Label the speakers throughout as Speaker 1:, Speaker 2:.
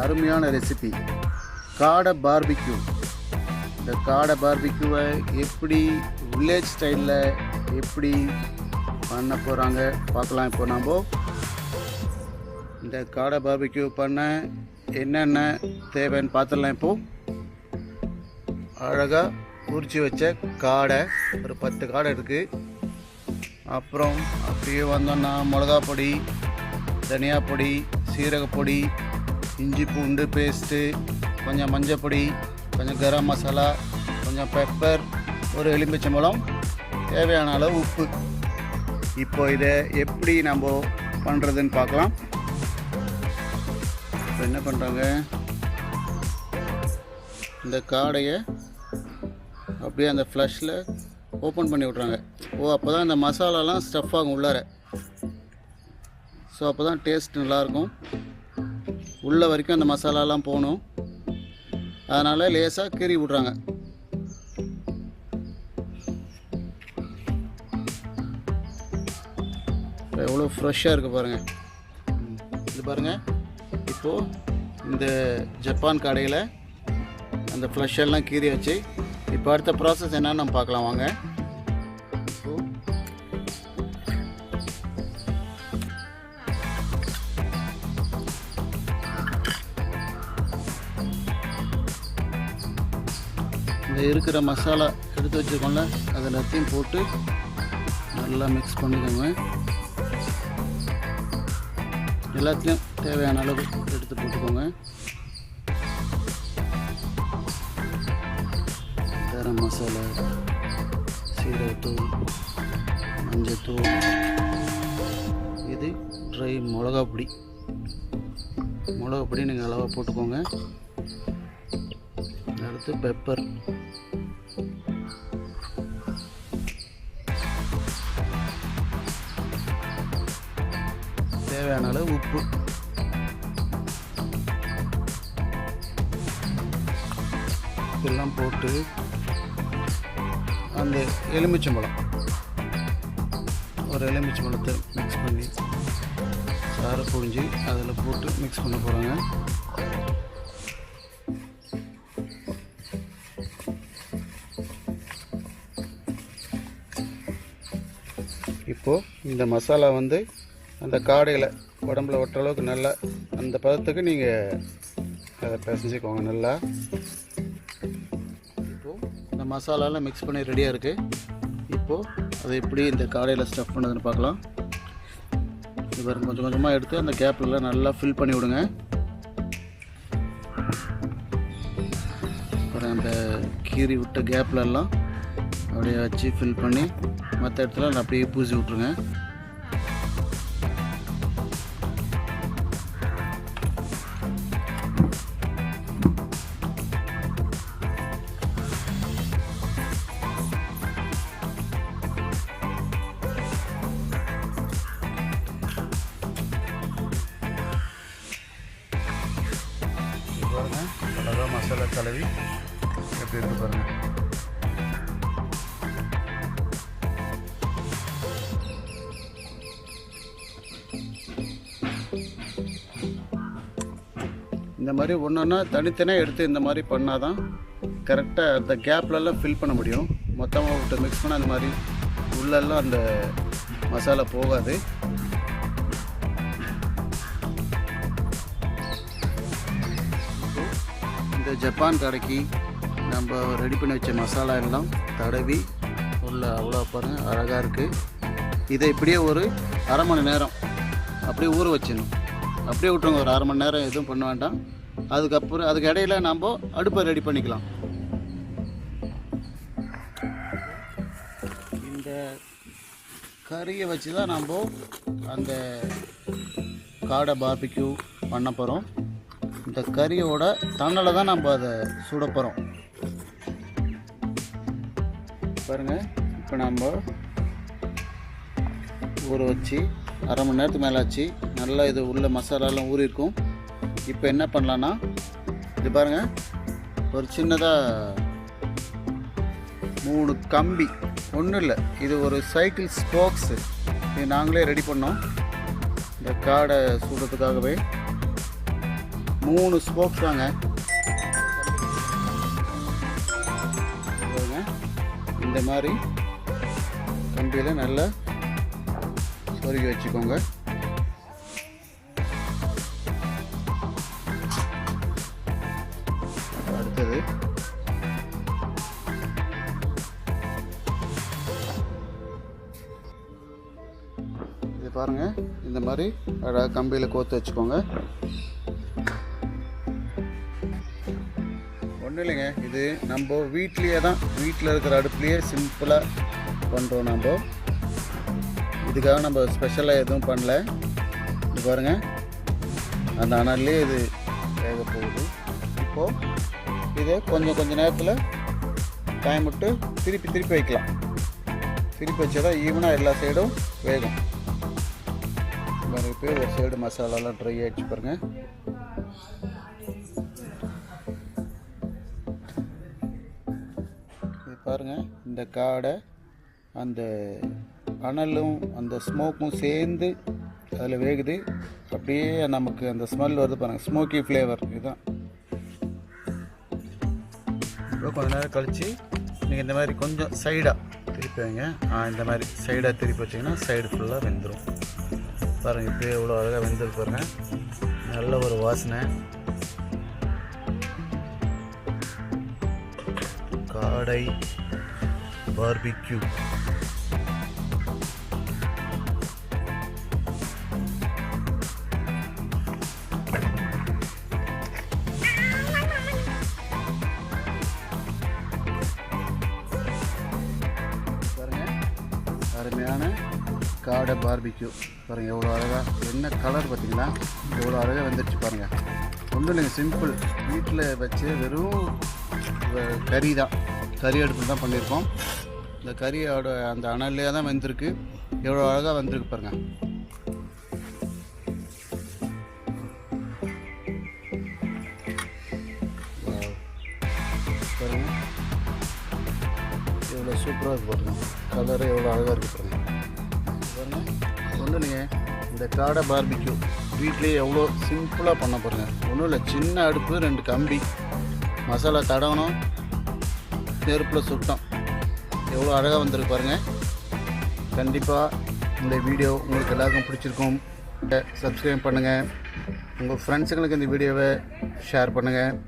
Speaker 1: அருமையான ரெசிபி காடை பார்பிக்யூ இந்த காடை பார்பிக்யூவை எப்படி வில்லேஜ் ஸ்டைலில் எப்படி பண்ண போகிறாங்க பார்க்கலாம். இப்போ நம்ம இந்த காடை பார்பிக்யூ பண்ண என்னென்ன தேவைன்னு பார்த்துடலாம் இப்போது அழகாக உரிச்சு வச்ச காடை ஒரு பத்து காடை இருக்குது அப்புறம் அப்படியே வந்தோன்னா மிளகா பொடி தனியா பொடி சீரகப்பொடி இஞ்சி பூண்டு பேஸ்ட்டு கொஞ்சம் மஞ்சள் பொடி கொஞ்சம் கரம் மசாலா கொஞ்சம் பெப்பர் ஒரு எலும்பிச்சம்பழம் தேவையான அளவு உப்பு. இப்போ இதை எப்படி நம்ம பண்ணுறதுன்னு பார்க்கலாம். இப்போ என்ன பண்ணுறாங்க இந்த காடையை அப்படியே அந்த ஃப்ளஷில் ஓப்பன் பண்ணி விட்றாங்க ஓ அப்போ தான் இந்த மசாலாலாம் ஸ்டஃப் ஆகும் உள்ளார. ஸோ அப்போ தான் டேஸ்ட் நல்லாயிருக்கும். உள்ளே வரைக்கும் அந்த மசாலாலாம் போகணும். அதனால் லேசாக கீறி விட்றாங்க. எவ்வளோ ஃப்ரெஷ்ஷாக இருக்குது பாருங்கள் இது பாருங்கள் இப்போது இந்த ஜப்பான் கடையில் அந்த ஃப்ளஷ் எல்லாம் கீறி வச்சு இப்போ அடுத்த ப்ராசஸ் என்னன்னு நம்ம பார்க்கலாம் வாங்க. இருக்கிற மசாலா எடுத்து வச்சுருக்கோம்ல அது எல்லாத்தையும் போட்டு நல்லா மிக்ஸ் பண்ணிக்கோங்க. எல்லாத்தையும் தேவையான அளவு எடுத்து போட்டுக்கோங்க. கரம் மசாலா சீரகத்தூள் மஞ்சத்தூள். இது ட்ரை மிளகா பொடி. நீங்கள் அளவாக போட்டுக்கோங்க. அடுத்து பெப்பர் தேவையான அளவு உப்பு. இதெல்லாம் போட்டு அந்த எலுமிச்சம்பழம். ஒரு எலுமிச்சம்பழத்தை மிக்ஸ் பண்ணி சாறு புழிஞ்சு அதில் போட்டு மிக்ஸ் பண்ண போகிறாங்க இப்போது இந்த மசாலா வந்து அந்த காடையில் உடம்புல ஒட்டுற அளவுக்கு நல்லா அந்த பதத்துக்கு நீங்கள் அதை பிசைஞ்சுக்கோங்க நல்லா. இப்போது இந்த மசாலாலாம் மிக்ஸ் பண்ணி ரெடியாக இருக்குது இப்போது அதை எப்படி இந்த காடையில் ஸ்டஃப் பண்ணதுன்னு பார்க்கலாம். இது கொஞ்சம் கொஞ்சமாக எடுத்து அந்த கேப்லலாம் நல்லா ஃபில் பண்ணி விடுங்க. அப்புறம் அந்த கீறி விட்ட கேப்லெல்லாம் அப்படியே வச்சு ஃபில் பண்ணி மற்ற இடத்துல அப்படியே பூசி விட்ருங்க அழகாக மசாலா எப்படி இருக்கு பாருங்க. இந்த மாதிரி ஒன்றா தனித்தனியாக எடுத்து இந்த மாதிரி பண்ணால் தான் கரெக்டாக அந்த கேப்லலாம் ஃபில் பண்ண முடியும். மொத்தமாக விட்டு மிக்ஸ் பண்ண அந்த மாதிரி உள்ளெல்லாம் அந்த மசாலா போகாது. இந்த ஜப்பான் கடைக்கு நம்ம ரெடி பண்ணி வச்ச மசாலா எல்லாம் தடவி உள்ள அவ்வளோ பாருங்கள் அழகாக இருக்குது இதை இப்படியே ஒரு அரை மணி நேரம் அப்படியே ஊற வச்சிடணும். அப்படியே விட்டுருங்க ஒரு அரை மணி நேரம் எதுவும் பண்ண வேண்டாம். அதுக்கப்புறம் அதுக்கு இடையில நம்ம அடுப்பை ரெடி பண்ணிக்கலாம். இந்த கறியை வச்சு தான் நம்ம அந்த காடை பார்பிக்யூ பண்ண போகிறோம் இந்த கறியோட தணலை தான் நம்ம அதை சுட போகிறோம் பாருங்கள் இப்போ நம்ம ஊற வச்சு அரை மணி நேரத்துக்கு மேலே ஆச்சு நல்லா இது உள்ள மசாலாலாம் ஊறியிருக்கும் இப்போ என்ன பண்ணலான்னா இது பாருங்கள் ஒரு சின்னதாக மூணு கம்பி. ஒன்றும் இல்லை இது ஒரு சைக்கிள் ஸ்போக்ஸு இது நாங்களே ரெடி பண்ணோம். இந்த காடை சுடுறதுக்காகவே. மூணு ஸ்போக்ஸ் தாங்க இந்த மாதிரி கம்பியில் நல்லா சொருகி வச்சுக்கோங்க. அடுத்தது இது பாருங்க. இந்த மாதிரி அழகாக கம்பியில் கோத்து வச்சுக்கோங்க. ஒன்றும் இல்லைங்க இது நம்ம வீட்லேயே தான் வீட்டில் இருக்கிற அடுப்புலேயே சிம்பிளாக பண்ணுறோம் நம்ம. இதுக்காக நம்ம ஸ்பெஷலாக எதுவும் பண்ணல. இது பாருங்க. அந்த அனல்லே இது வேக போகுது. இப்போது இதை கொஞ்சம் கொஞ்சம் நேரத்தில் டைம் விட்டு திருப்பி திருப்பி வைக்கலாம். திருப்பி வச்சா தான் ஈவனாக எல்லா சைடும் வேகும். பாருங்க இப்போ ஒரு சைடு மசாலாலாம் ட்ரை ஆகிடுச்சு பாருங்கள் பாருங்கள் இந்த காடை அந்த அனலும் அந்த ஸ்மோக்கும் சேர்ந்து அதில் வேகுது. அப்படியே நமக்கு அந்த ஸ்மெல் வருது பாருங்கள் ஸ்மோக்கி ஃப்ளேவர் இதுதான். இப்போ கொஞ்ச நேரம் கழித்து நீங்கள் இந்த மாதிரி கொஞ்சம் சைடாக திருப்பி வைங்க. இந்த மாதிரி சைடாக திருப்பி வச்சிங்கன்னா சைடு ஃபுல்லாக வெந்துடும் பாருங்கள் இப்போ எவ்வளோ அழகாக வெந்துருக்கு பாருங்கள் நல்ல ஒரு வாசனை. காடை பார்பிக்யூ. பாருங்க அருமையான காடை பார்பிக்யூ. பாருங்கள் எவ்வளோ அழகாக என்ன கலர் பார்த்தீங்களா? எவ்வளோ அழகாக வந்துருச்சு பாருங்கள் ஒன்றும் இல்லைங்க சிம்பிள் வீட்டில் வச்சு வெறும் கறி தான். கறி அடுப்பில் தான் பண்ணியிருக்கோம். இந்த கறியோட அந்த அனல்லையே தான் வெந்திருக்கு. எவ்வளோ அழகாக வந்திருக்கு பாருங்கள் பாருங்கள் பாருங்க. எவ்வளோ சூப்பராக இருக்கு பாருங்க. கலரு எவ்வளோ அழகாக இருக்கு பாருங்க. பாருங்க. ஒன்றும் நீங்கள் இந்த காடை பார்பிக்யூ வீட்லேயே எவ்வளோ சிம்பிளாக பண்ண பாருங்கள் ஒன்றும் இல்லை சின்ன அடுப்பு ரெண்டு கம்பி. மசாலா தடவணும். நெருப்பில் சுட்டோம். எவ்வளோ அழகாக வந்திருக்கு பாருங்கள் கண்டிப்பாக இந்த வீடியோ உங்களுக்கு எல்லாருக்கும் பிடிச்சிருக்கும். சப்ஸ்கிரைப் பண்ணுங்கள் உங்கள் ஃப்ரெண்ட்ஸுங்களுக்கு இந்த வீடியோவை ஷேர் பண்ணுங்கள்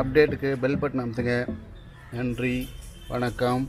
Speaker 1: அப்டேட்டுக்கு பெல் பட்டன் அமுத்துங்க. நன்றி. வணக்கம்.